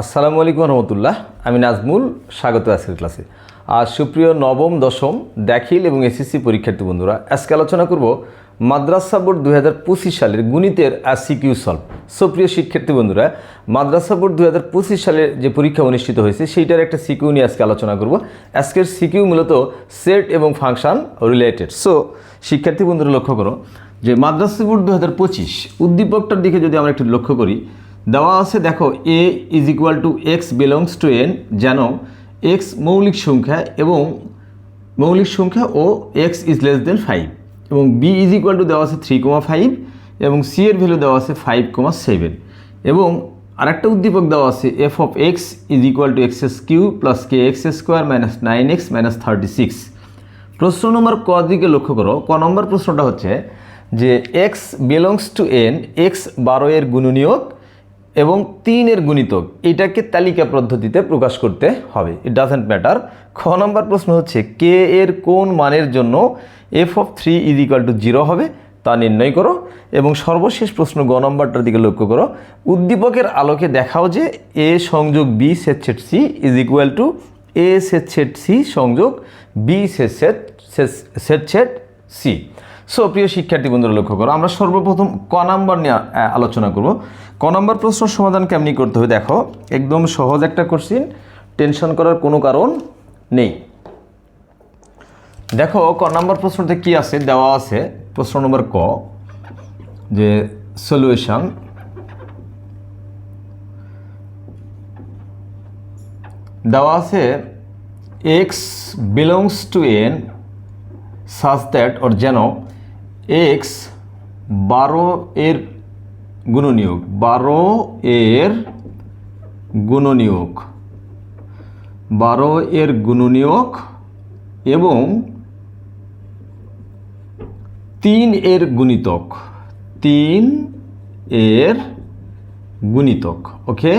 আসসালামু আলাইকুম রহমতুল্লাহ। আমি নাজমুল, স্বাগত আজকের ক্লাসে। আর সুপ্রিয় নবম, দশম, দাখিল এবং এসএসসি পরীক্ষার্থী বন্ধুরা, আজকে আলোচনা করব মাদ্রাসা বোর্ড দু হাজার পঁচিশ সালের গণিতের সিকিউ সলভ। সুপ্রিয় শিক্ষার্থী বন্ধুরা, মাদ্রাসা বোর্ড দু হাজার পঁচিশ সালের যে পরীক্ষা অনুষ্ঠিত হয়েছে, সেইটার একটা সিকিউ নিয়ে আজকে আলোচনা করব। আজকের সিকিউ মূলত সেট এবং ফাংশন রিলেটেড। সো, শিক্ষার্থী বন্ধুরা, লক্ষ্য করো যে মাদ্রাসা বোর্ড দু হাজার পঁচিশ, উদ্দীপকটার দিকে যদি আমরা একটু লক্ষ্য করি দেওয়া আছে, দেখো A is equal to X belongs to N যেন এক্স মৌলিক সংখ্যা এবং মৌলিক সংখ্যা ও X is less than five এবং বি ইজ ইকুয়াল টু দেওয়া আছে থ্রি কমা ফাইভ এবং সি এর ভ্যালু দেওয়া আছে ফাইভ কমা সেভেন এবং আরেকটা উদ্দীপক দেওয়া আছে F of X is equal to X S Q plus K X square minus nine X minus thirty six প্রশ্ন নম্বর ক দিকে লক্ষ্য করো, ক নম্বর প্রশ্নটা হচ্ছে যে X belongs to N X বারো এর গুণনীয়ক এবং তিনের গুণিতক, এটাকে তালিকা পদ্ধতিতে প্রকাশ করতে হবে। ইট ডাজেন্ট ম্যাটার খ নম্বর প্রশ্ন হচ্ছে, কে এর কোন মানের জন্য F of three is equal to zero হবে? তা নির্ণয় করো। এবং সর্বশেষ প্রশ্ন, গ নম্বরটার দিকে লক্ষ্য করো। উদ্দীপকের আলোকে দেখাও যে এ সংযোগ B set set C is equal to A set set C সংযোগ B set set set set C so প্রিয় শিক্ষার্থী বন্ধুরা, লক্ষ্য করো, আমরা সর্বপ্রথম ক নাম্বার নিয়ে আলোচনা করব। ক নাম্বার প্রশ্ন সমাধান কেমনি করতে হবে দেখো, একদম সহজ একটা কোশ্চিন টেনশন করার কোনো কারণ নেই। দেখো, ক নাম্বার প্রশ্নতে কি আছে? দেওয়া আছে প্রশ্ন নম্বর ক, যে সলিউশন দেওয়া আছে X belongs to N such that or যেন এক্স বারো এর গুণনীয়ক, বারো এর গুণনীয়ক, বারো এর গুণনীয়ক এবং তিন এর গুণিতক, তিন এর গুণিতক ওকে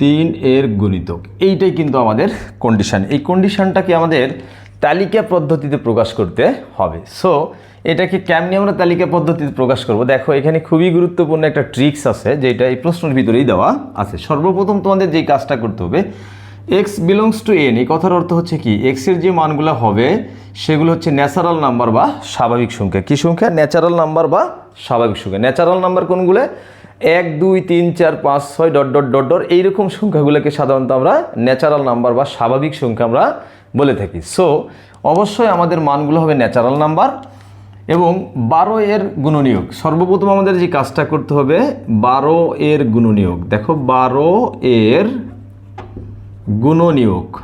তিন এর গুণিতক। এইটাই কিন্তু আমাদের কন্ডিশন এই কন্ডিশনটাকে আমাদের তালিকা পদ্ধতিতে প্রকাশ করতে হবে। সো এটাকে কেমনি আমরা তালিকা পদ্ধতিতে প্রকাশ করব? দেখো, এখানে খুবই গুরুত্বপূর্ণ একটা ট্রিক্স আছে, যেটা এই প্রশ্নের ভিতরেই দেওয়া আছে। সর্বপ্রথম তোমাদের যেই কাজটা করতে হবে এক্স বিলংস টু এন এই কথার অর্থ হচ্ছে কি? এক্সের যে মানগুলো হবে, সেগুলো হচ্ছে ন্যাচারাল নাম্বার বা স্বাভাবিক সংখ্যা। কি সংখ্যা? ন্যাচারাল নাম্বার বা স্বাভাবিক সংখ্যা। ন্যাচারাল নাম্বার কোনগুলো? এক, দুই, তিন, চার, পাঁচ, ছয়, ডট ডট ডট ডট, এইরকম সংখ্যাগুলোকে সাধারণত আমরা ন্যাচারাল নাম্বার বা স্বাভাবিক সংখ্যা আমরা বলে থাকি। সো অবশ্যই আমাদের মানগুলো হবে ন্যাচারাল নাম্বার এবং বারো এর গুণনীয়ক। সর্বপ্রথম আমাদের যে কাজটা করতে হবে, বারো এর গুণনীয়ক। দেখো, বারো এর গুণনীয়ক।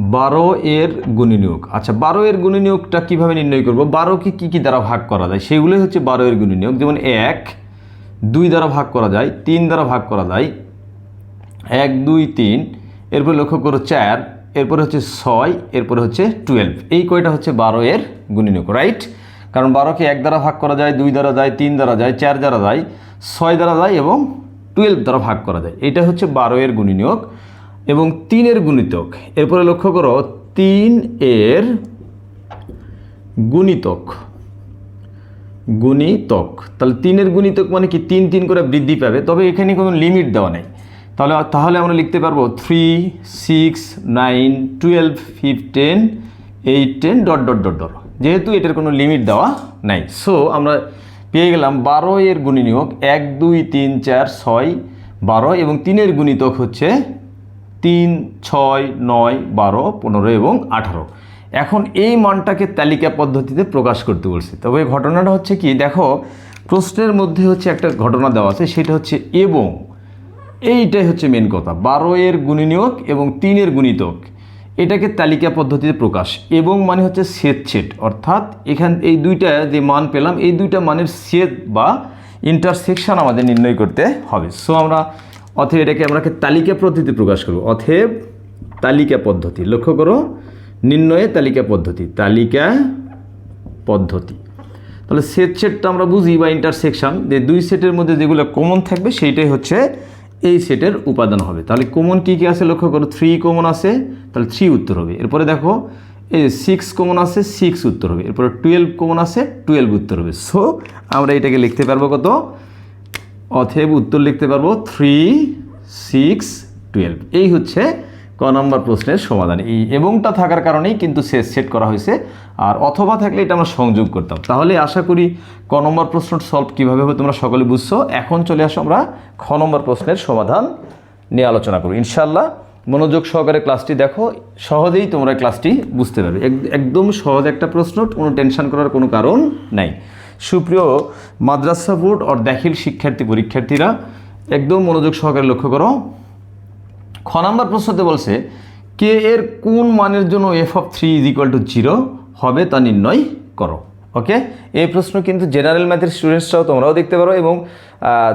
বারো এর গুণনীয়ক। আচ্ছা বারো এর গুণনীয়কটা কীভাবে নির্ণয় করব? বারোকে কী কী দ্বারা ভাগ করা যায়? সেগুলোই হচ্ছে বারো এর গুণনীয়ক। যেমন এক, দুই দ্বারা ভাগ করা যায়, তিন দ্বারা ভাগ করা যায়, এক, দুই, তিন। এরপর লক্ষ্য করো, চার। এরপরে হচ্ছে ছয়, এরপরে হচ্ছে টুয়েলভ এই কয়টা হচ্ছে বারো এর গুণনীয়ক রাইট কারণ বারোকে এক দ্বারা ভাগ করা যায়, দুই দ্বারা যায়, তিন দ্বারা যায়, চার দ্বারা যায়, ছয় দ্বারা যায় এবং টুয়েলভ দ্বারা ভাগ করা যায়। এটা হচ্ছে বারো এর গুণনীয়ক এবং তিনের গুণিতক। এরপরে লক্ষ্য করো, তিন এর গুণিতক। গুণিতক। তাহলে তিনের গুণিতক মানে কি? তিন তিন করে বৃদ্ধি পাবে। তবে এখানে কোনো লিমিট দেওয়া নেই। তাহলে তাহলে আমরা লিখতে পারব three six nine twelve fifteen eight ten dot dot dot dot যেহেতু এটার কোনো লিমিট দেওয়া নাই। সো আমরা পেয়ে গেলাম বারো এর গুণিনিয়োগ এক, দুই, তিন, চার, ছয়, বারো এবং তিনের গুণিতক হচ্ছে তিন, ছয়, নয়, বারো, পনেরো এবং আঠারো। এখন এই মানটাকে তালিকা পদ্ধতিতে প্রকাশ করতে বলছে। তবে ঘটনাটা হচ্ছে কি, দেখো, প্রশ্নের মধ্যে হচ্ছে একটা ঘটনা দেওয়া আছে, সেটা হচ্ছে এবং। এইটাই হচ্ছে মেন কথা। বারো এর গুণনীয়ক এবং তিনের গুণিতক এটাকে তালিকা পদ্ধতিতে প্রকাশ এবং মানে হচ্ছে সেত সেট অর্থাৎ এখান এই দুইটা যে মান পেলাম, এই দুইটা মানের সেট বা ইন্টারসেকশন আমাদের নির্ণয় করতে হবে। সো আমরা অথব এটাকে আমরা তালিকা পদ্ধতিতে প্রকাশ করব। অথব তালিকা পদ্ধতি। লক্ষ্য করো, নির্ণয়ে তালিকা পদ্ধতি। তালিকা পদ্ধতি। তাহলে সেট সেটটা আমরা বুঝি বা ইন্টারসেকশন যে দুই সেটের মধ্যে যেগুলো কমন থাকবে, সেইটাই হচ্ছে এই সেটের উপাদান হবে। তাহলে কমন কী কী আছে লক্ষ্য করো? থ্রি কমন আছে, তাহলে থ্রি উত্তর হবে। এরপরে দেখো, এই যে সিক্স কমন আছে সিক্স উত্তর হবে। এরপরে টুয়েলভ কমন আছে টুয়েলভ উত্তর হবে। সো আমরা এটাকে লিখতে পারব কত? অথেব উত্তর লিখতে পারব থ্রি সিক্স টুয়েলভ এই হচ্ছে ক নম্বর প্রশ্নের সমাধান। এই এবংটা থাকার কারণেই কিন্তু শেষ সেট করা হয়েছে। আর অথবা থাকলে এটা আমরা সংযোগ করতাম। তাহলে আশা করি ক নম্বর প্রশ্ন সলভ কীভাবে হবে তোমরা সকলে বুঝছ। এখন চলে আসো আমরা খ নম্বর প্রশ্নের সমাধান নিয়ে আলোচনা করব। ইনশাল্লাহ মনোযোগ সহকারে ক্লাসটি দেখো। সহজেই তোমরা ক্লাসটি বুঝতে পারবে। একদম সহজ একটা প্রশ্ন, কোনো টেনশন করার কোনো কারণ নাই। সুপ্রিয় মাদ্রাসা বোর্ড অর দাখিল শিক্ষার্থী পরীক্ষার্থীরা একদম মনোযোগ সহকারে লক্ষ্য করো। খ নাম্বার প্রশ্নতে বলছে, কে এর কোন মানের জন্য F of three is equal to zero হবে তা নির্ণয় করো। ওকে এই প্রশ্ন কিন্তু জেনারেল ম্যাথের স্টুডেন্টসরাও তোমরাও দেখতে পারো এবং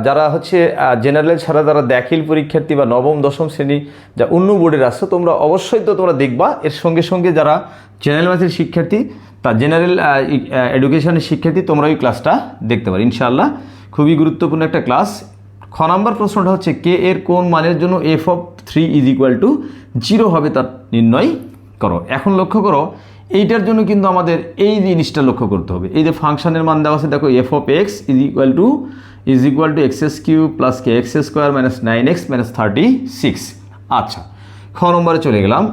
যারা হচ্ছে জেনারেল ছাড়া যারা দাখিল পরীক্ষার্থী বা নবম, দশম শ্রেণি যা অন্য বোর্ডের আসছো তোমরা অবশ্যই তো তোমরা দেখবা। এর সঙ্গে সঙ্গে যারা জেনারেল ম্যাথের শিক্ষার্থী, তা জেনারেল এডুকেশনের শিক্ষার্থী, তোমরা ওই ক্লাসটা দেখতে পারো। ইনশাআল্লাহ, খুবই গুরুত্বপূর্ণ একটা ক্লাস খ নাম্বার প্রশ্নটা হচ্ছে, কে এর কোন মানের জন্য F of three is equal to zero হবে তার নির্ণয় করো। এখন লক্ষ্য করো, এইটার জন্য কিন্তু আমাদের এই জিনিসটা লক্ষ্য করতে হবে। এই যে ফাংশনের মান দেওয়া আছে, দেখো F of X is equal to is equal to X S Q plus K X square minus nine X minus thirty six আচ্ছা খ নম্বরে চলে গেলাম।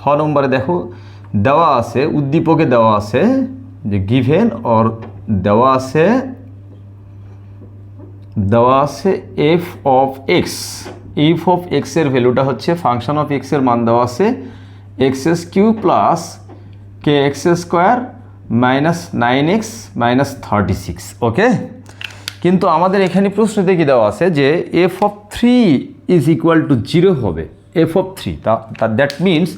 খ নম্বরে দেখো, দেওয়া আছে, উদ্দীপকে দেওয়া আছে যে গিভেন অর দেওয়া আছে দেওয়া আছে F of X F of এক্সের ভ্যালুটা হচ্ছে ফাংশন অফ এক্সের মান দেওয়া আছে X S Q plus K X square minus nine X minus thirty six okay কিন্তু আমাদের এখানে প্রশ্নতে কি দেওয়া আছে যে F of three is equal to zero হবে। এফ অফ থ্রি তা দ্যাট মিনস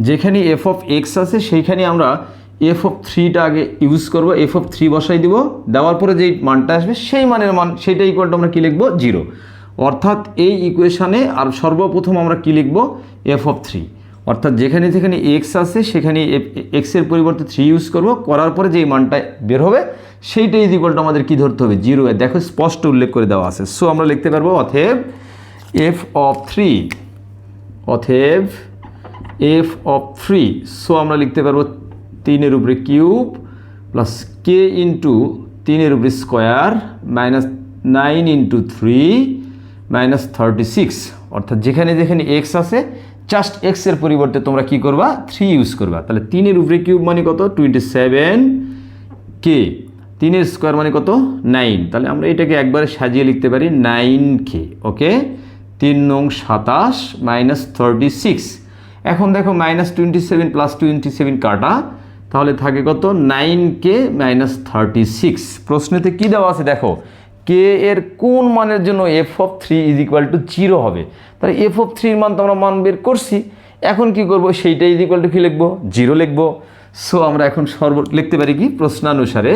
যেখানে এফ অফ এক্স আছে সেইখানে আমরা এফ অফ থ্রিটা আগে ইউজ করব এফ অফ থ্রি বসাই দিব, দেওয়ার পরে যেই মানটা আসবে, সেই মানের মান, সেটা ইকুয়াল টু আমরা কী লিখব? জিরো অর্থাৎ এই ইকুয়েশানে আর সর্বপ্রথম আমরা কী লিখব? এফ অফ থ্রি অর্থাৎ যেখানে যেখানে এক্স আছে, সেখানে এক্সের পরিবর্তে থ্রি ইউজ করব, করার পরে যেই মানটা বের হবে সেইটাই ইজ ইকুয়াল আমাদের কী ধরতে হবে? জিরো দেখো, স্পষ্ট উল্লেখ করে দেওয়া আছে। সো আমরা লিখতে পারব অথেব এফ অফ থ্রি অথেব এফ অফ থ্রি সো আমরা লিখতে পারব তিনের উপরে কিউব প্লাস কে ইন্টু তিনের উপরে square minus nine into three minus thirty six. অর্থাৎ যেখানে যেখানে এক্স আছে জাস্ট এক্সের পরিবর্তে তোমরা কি করবা? থ্রি ইউজ করবা। তাহলে তিনের উপরে কিউব মানে কত? টোয়েন্টি সেভেন কে তিনের স্কোয়ার মানে কত? নাইন তাহলে আমরা এটাকে একবারে সাজিয়ে লিখতে পারি নাইন কে ওকে তিন নং সাতাশ মাইনাস থার্টি সিক্স। এখন দেখো minus twenty seven plus twenty seven কাটা। তাহলে থাকে কত? Nine K minus thirty six প্রশ্নেতে কী দেওয়া আছে দেখো? কে এর কোন মানের জন্য F of three is equal to zero হবে? তাহলে এফ অফ থ্রির মান তো আমরা মান বের করছি। এখন কি করব? সেইটা ইজ ইকুয়াল টু কী লিখব? জিরো লিখব। সো আমরা এখন সর্ব লিখতে পারি কি? প্রশ্নানুসারে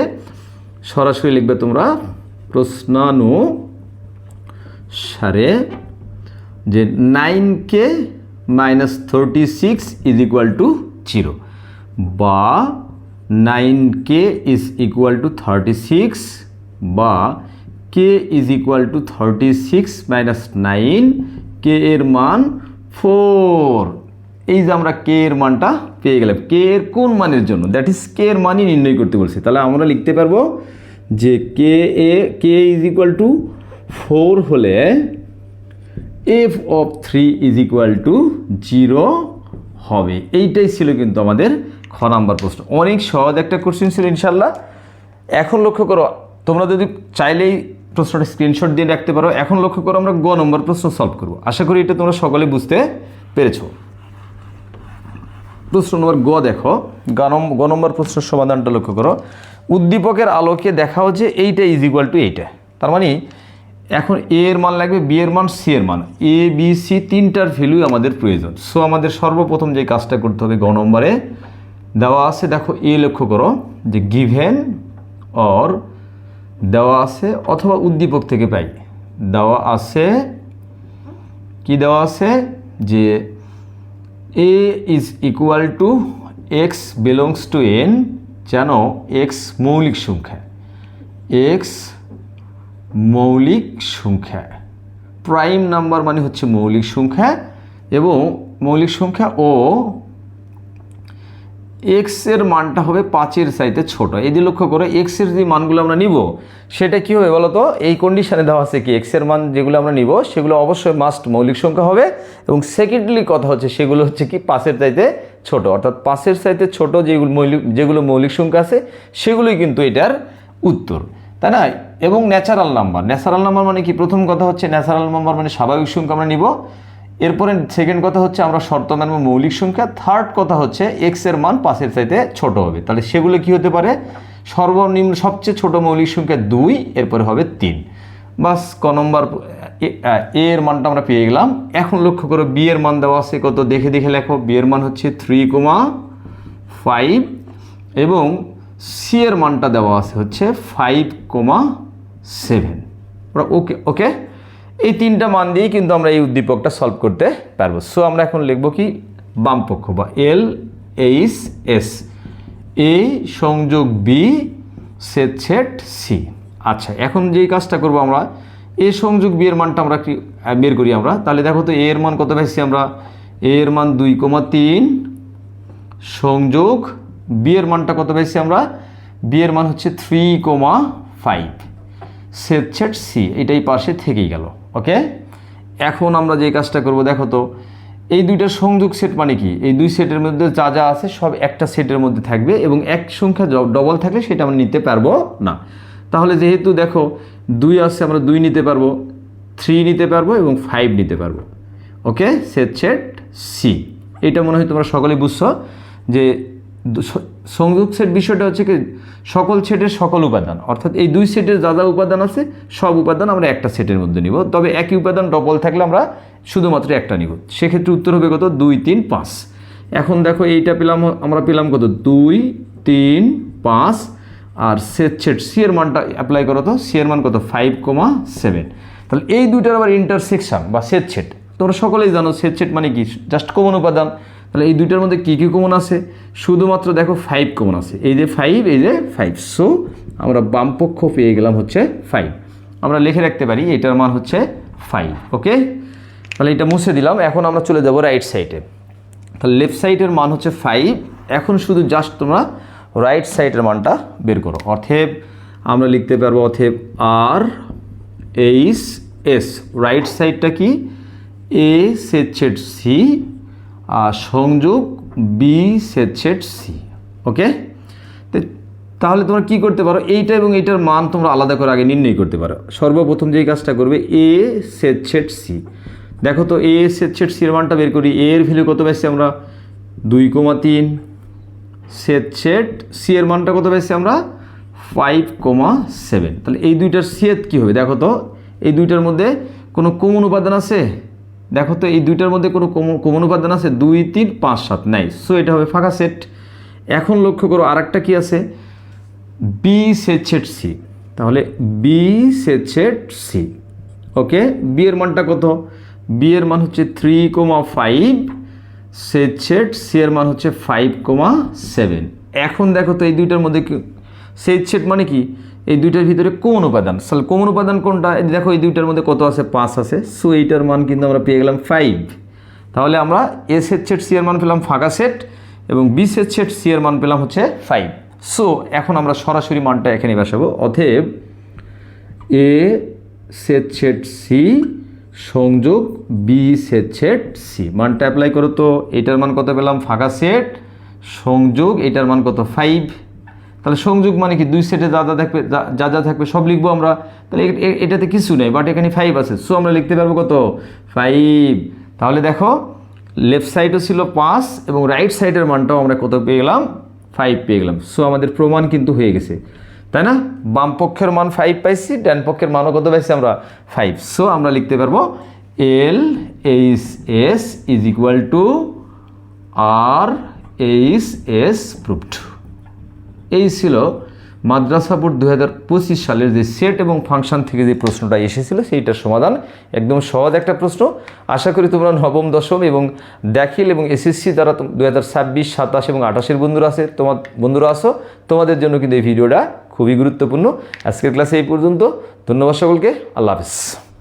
সরাসরি লিখবে তোমরা প্রশ্নানুসারে যে nine K minus thirty six is equal to zero বা nine K is equal to thirty six বা K is equal to thirty six minus nine K এর মান ফোর এই যে আমরা কে এর মানটা পেয়ে গেলাম। কে এর কোন মানের জন্য? দ্যাট ইজ কে এর মানই নির্ণয় করতে বলছি। তাহলে আমরা লিখতে পারব যে K A, K is equal to four হলে F of three is equal to zero হবে। এইটাই ছিল কিন্তু আমাদের খ নাম্বার প্রশ্ন। অনেক সহজ একটা কোশ্চেন ছিল ইনশাল্লাহ। এখন লক্ষ্য করো, তোমরা যদি চাইলেই প্রশ্নটা স্ক্রিনশট দিয়ে রাখতে পারো, এখন লক্ষ্য করো আমরা গ নম্বর প্রশ্ন সলভ করব। আশা করি এটা তোমরা সকলে বুঝতে পেরেছ। প্রশ্ন নম্বর গ দেখো, গ নম্বর প্রশ্নের সমাধানটা লক্ষ্য করো। উদ্দীপকের আলোকে দেখাও যে এইটা ইজ ইকুয়াল টু এইটা। তার মানে এখন এ এর মান লাগবে, বি এর মান, সি এর মান। এ, বি, সি তিনটার ভ্যালুই আমাদের প্রয়োজন। সো আমাদের সর্বপ্রথম যে কাজটা করতে হবে গ নম্বরে দেওয়া আছে, দেখো, এ লক্ষ্য করো যে গিভেন অর দেওয়া আছে অথবা উদ্দীপক থেকে পাই। দেওয়া আছে, কি দেওয়া আছে? যে A is equal to X belongs to N যেন এক্স মৌলিক সংখ্যা। এক্স মৌলিক সংখ্যা। প্রাইম নাম্বার মানে হচ্ছে মৌলিক সংখ্যা এবং মৌলিক সংখ্যা ও এক্সের মানটা হবে পাঁচের চাইতে ছোট। যে লক্ষ্য করে এক্সের যে মানগুলো আমরা নিব, সেটা কি হবে বলো তো এই কন্ডিশনে দেওয়া আছে কি এক্সের মান যেগুলো আমরা নিব, সেগুলো অবশ্যই মাস্ট মৌলিক সংখ্যা হবে এবং সেকেন্ডলি কথা হচ্ছে, সেগুলো হচ্ছে কি পাঁচের চাইতে ছোট। অর্থাৎ পাঁচের চাইতে ছোট যেগুলো মৌলিক যেগুলো মৌলিক সংখ্যা আছে, সেগুলোই কিন্তু এটার উত্তর। তাই না? এবং ন্যাচারাল নাম্বার ন্যাচারাল নাম্বার মানে কি? প্রথম কথা হচ্ছে ন্যাচারাল নাম্বার মানে স্বাভাবিক সংখ্যা আমরা নিব। এরপরে সেকেন্ড কথা হচ্ছে আমরা শর্ত মানব মৌলিক সংখ্যা থার্ড কথা হচ্ছে এক্সের মান পাঁচের চাইতে ছোট হবে। তাহলে সেগুলো কি হতে পারে? সর্বনিম্ন সবচেয়ে ছোট মৌলিক সংখ্যা দুই, এরপরে হবে তিন। বাস, ক নম্বর, এ এর মানটা আমরা পেয়ে গেলাম। এখন লক্ষ্য করো, বি এর মান দেওয়া আছে, কত? দেখে দেখে লেখো, বি এর মান হচ্ছে থ্রি কোমা ফাইভ এবং সি এর মানটা দেওয়া আছে হচ্ছে five comma seven okay okay এই তিনটা মান দিয়েই কিন্তু আমরা এই উদ্দীপকটা সলভ করতে পারব। সো আমরা এখন লিখব কি? বামপক্ষ বা এল এইচ এস এ সংযোগ বি সেট সি আচ্ছা এখন যেই কাজটা করব আমরা এ সংযোগ বি এর মানটা আমরা কি বের করি আমরা? তাহলে দেখো তো এর মান কত পাইছি আমরা? এ এর মান দুই কমা তিন সংযোগ বি এর মানটা কত পাইছি আমরা? বি এর মান হচ্ছে three comma five set C এটাই পাশে থেকেই গেল। ওকে এখন আমরা যে কাজটা করব, দেখো তো, এই দুইটা সংযোগ সেট মানে কি? এই দুই সেটের মধ্যে যা যা আছে সব একটা সেটের মধ্যে থাকবে এবং এক সংখ্যা ডবল থাকলে সেটা আমরা নিতে পারব না। তাহলে যেহেতু দেখো দুই আছে, আমরা দুই নিতে পারব থ্রি নিতে পারব এবং ফাইভ নিতে পারব। ওকে সেট সেট সি এটা মনে হয় তোমরা সকলেই বুঝছ যে সংযোগ সেট বিষয়টা হচ্ছে কি, সকল সেটের সকল উপাদান, অর্থাৎ এই দুই সেটের যা যা উপাদান আছে, সব উপাদান আমরা একটা সেটের মধ্যে নিব। তবে একই উপাদান ডবল থাকলে আমরা শুধুমাত্র একটা নিব। সেক্ষেত্রে উত্তর হবে কত? দুই, তিন, পাঁচ। এখন দেখো এইটা পেলাম, আমরা পেলাম কত? দুই, তিন, পাঁচ। আর সেট সেট সি এর মানটা অ্যাপ্লাই করো তো। সি এর মান কত? ফাইভ কমা সেভেন তাহলে এই দুইটার আবার ইন্টারসেকশন বা সেট সেট। তোমরা সকলেই জানো, সেট সেট মানে কি? জাস্ট কমন উপাদান। তাহলে এই দুইটার মধ্যে কী কী কমন আছে? শুধুমাত্র দেখো ফাইভ কমন আছে। এই যে ফাইভ এই যে ফাইভ সো আমরা বামপক্ষ পেয়ে গেলাম হচ্ছে ফাইভ আমরা লিখে রাখতে পারি, এটার মান হচ্ছে ফাইভ ওকে তাহলে এটা মুছে দিলাম। এখন আমরা চলে যাব রাইট সাইডে তাহলে লেফট সাইডের মান হচ্ছে ফাইভ এখন শুধু জাস্ট তোমরা রাইট সাইডের মানটা বের করো। অথেব আমরা লিখতে পারব অথেব আর এইচ এস রাইট সাইডটা কি? এ সেট সেট সি সংযোগ B set set C okay তাহলে তোমরা কি করতে পারো? এইটা এবং এইটার মান তোমরা আলাদা করে আগে নির্ণয় করতে পারো। সর্বপ্রথম যেই কাজটা করবে এ সেট সেট সি দেখো তো এ সেট সেট সির মানটা বের করি। এ এর ভ্যালু কত পাইছি আমরা? দুই কমা তিন। সেট সেট সি এর মানটা কত পাইছি আমরা? ফাইভ কমা সেভেন তাহলে এই দুইটার সেট কী হবে? দেখো তো, এই দুইটার মধ্যে কোনো কমন উপাদান আছে? দেখো তো এই দুইটার মধ্যে কোনো কমন উপাদান আছে, দুই, তিন, পাঁচ, সাত, নাই। সো এটা হবে ফাঁকা সেট এখন লক্ষ্য করো, আরেকটা কি আছে? বি সেট সি তাহলে B set C okay B এর মানটা কত? বি এর মান হচ্ছে three comma five set C এর মান হচ্ছে ফাইভ কোমা সেভেন এখন দেখো তো এই দুইটার মধ্যে সেট মানে কি? এই দুইটার ভিতরে কোন উপাদান। তাহলে কোন উপাদান কোনটা? দেখো, এই দুইটার মধ্যে কত আছে? পাঁচ আছে। সো এইটার মান কিন্তু আমরা পেয়ে গেলাম ফাইভ তাহলে আমরা এ সেট সি এর মান পেলাম ফাঁকা সেট এবং বি সেট সি এর মান পেলাম হচ্ছে ফাইভ সো এখন আমরা সরাসরি মানটা এখানে বসাবো। অতএব এ সেট সি সংযোগ বি সেট সি মানটা অ্যাপ্লাই করো তো। এটার মান কত পেলাম? ফাঁকা সেট সংযোগ, এটার মান কত? ফাইভ তাহলে সংযোগ মানে কি? দুই সেটে যা যা থাকবে, যা- যা থাকবে সব লিখব আমরা। তাহলে এটাতে কিছু নেই বাট এখানে ফাইভ আছে। সো আমরা লিখতে পারব কত? ফাইভ তাহলে দেখো লেফট সাইডও ছিল পাঁচ এবং রাইট সাইডের মানটাও আমরা কত পেয়ে গেলাম? ফাইভ পেয়ে গেলাম। সো আমাদের প্রমাণ কিন্তু হয়ে গেছে। তাই না? বাম পক্ষের মান ফাইভ পাইছি, ডান পক্ষের মানও কত পাইছি আমরা? ফাইভ সো আমরা লিখতে পারব L H S is equal to R H S proved এই ছিল মাদ্রাসা বোর্ড দু হাজার পঁচিশ সালের যে সেট এবং ফাংশন থেকে যে প্রশ্নটা এসেছিল, সেইটার সমাধান। একদম সহজ একটা প্রশ্ন। আশা করি তোমরা নবম, দশম এবং দাখিল এবং এসএসসি যারা দু হাজার ছাব্বিশ, সাতাশ এবং আঠাশের বন্ধুরা আছে তোমার বন্ধুরা আসো তোমাদের জন্য কিন্তু এই ভিডিওটা খুবই গুরুত্বপূর্ণ। আজকের ক্লাসে এই পর্যন্ত। ধন্যবাদ সকলকে। আল্লাহ হাফিজ।